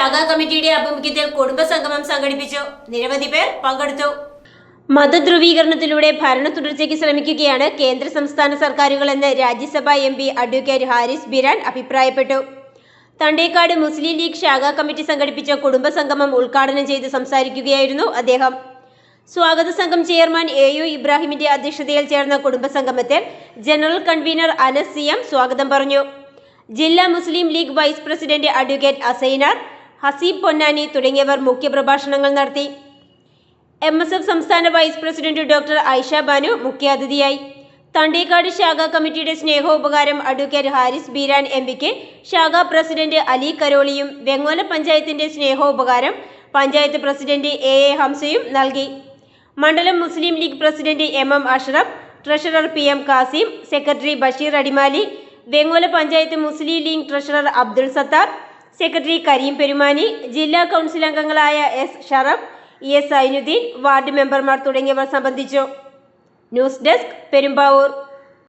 ശാഖാ കമ്മിറ്റിയുടെ ആഭിമുഖ്യത്തിൽ കുടുംബസംഗമം സംഘടിപ്പിച്ചു. നിരവധി പേർ പങ്കെടുത്തു. മതധ്രുവീകരണത്തിലൂടെ ഭരണ തുടർച്ചയ്ക്ക് ശ്രമിക്കുകയാണ് കേന്ദ്ര സംസ്ഥാന സർക്കാരുകളെന്ന് Rajya Sabha M P advocate Haris Biran അഭിപ്രായപ്പെട്ടു. തണ്ടേക്കാട് മുസ്ലിം ലീഗ് ശാഖാ കമ്മിറ്റി സംഘടിപ്പിച്ച കുടുംബസംഗമം ഉദ്ഘാടനം ചെയ്ത് സംസാരിക്കുകയായിരുന്നു അദ്ദേഹം. സ്വാഗത സംഘം ചെയർമാൻ എ യു ഇബ്രാഹിമിന്റെ അധ്യക്ഷതയിൽ ചേർന്ന കുടുംബസംഗമത്തിൽ general convener Anas C M സ്വാഗതം പറഞ്ഞു. ജില്ലാ Muslim League vice president advocate Asainar Haseeb Ponnani തുടങ്ങിയവർ മുഖ്യപ്രഭാഷണങ്ങൾ നടത്തി. എം എസ് എഫ് സംസ്ഥാന vice president doctor Aisha Banu മുഖ്യാതിഥിയായി. തണ്ടേക്കാട് ശാഖാ കമ്മിറ്റിയുടെ സ്നേഹോപകാരം അഡ്വക്കേറ്റ് ഹാരിസ് ബീരാൻ എം പിക്ക് ശാഖാ പ്രസിഡന്റ് അലി കരോളിയും വെങ്ങോല പഞ്ചായത്തിന്റെ സ്നേഹോപകാരം പഞ്ചായത്ത് പ്രസിഡന്റ് എ എ ഹംസയും നൽകി. മണ്ഡലം Muslim League president M M Ashraf treasurer P M Kasim secretary Basheer Adimali Vengola panchayat Muslim League treasurer Abdul Sathar secretary Kareem Perumani ജില്ലാ കൗൺസിൽ അംഗങ്ങളായ S Sharaf E S Sainuddin ward മെമ്പർമാർ തുടങ്ങിയവർ സംബന്ധിച്ചു. News desk Perumbavoor.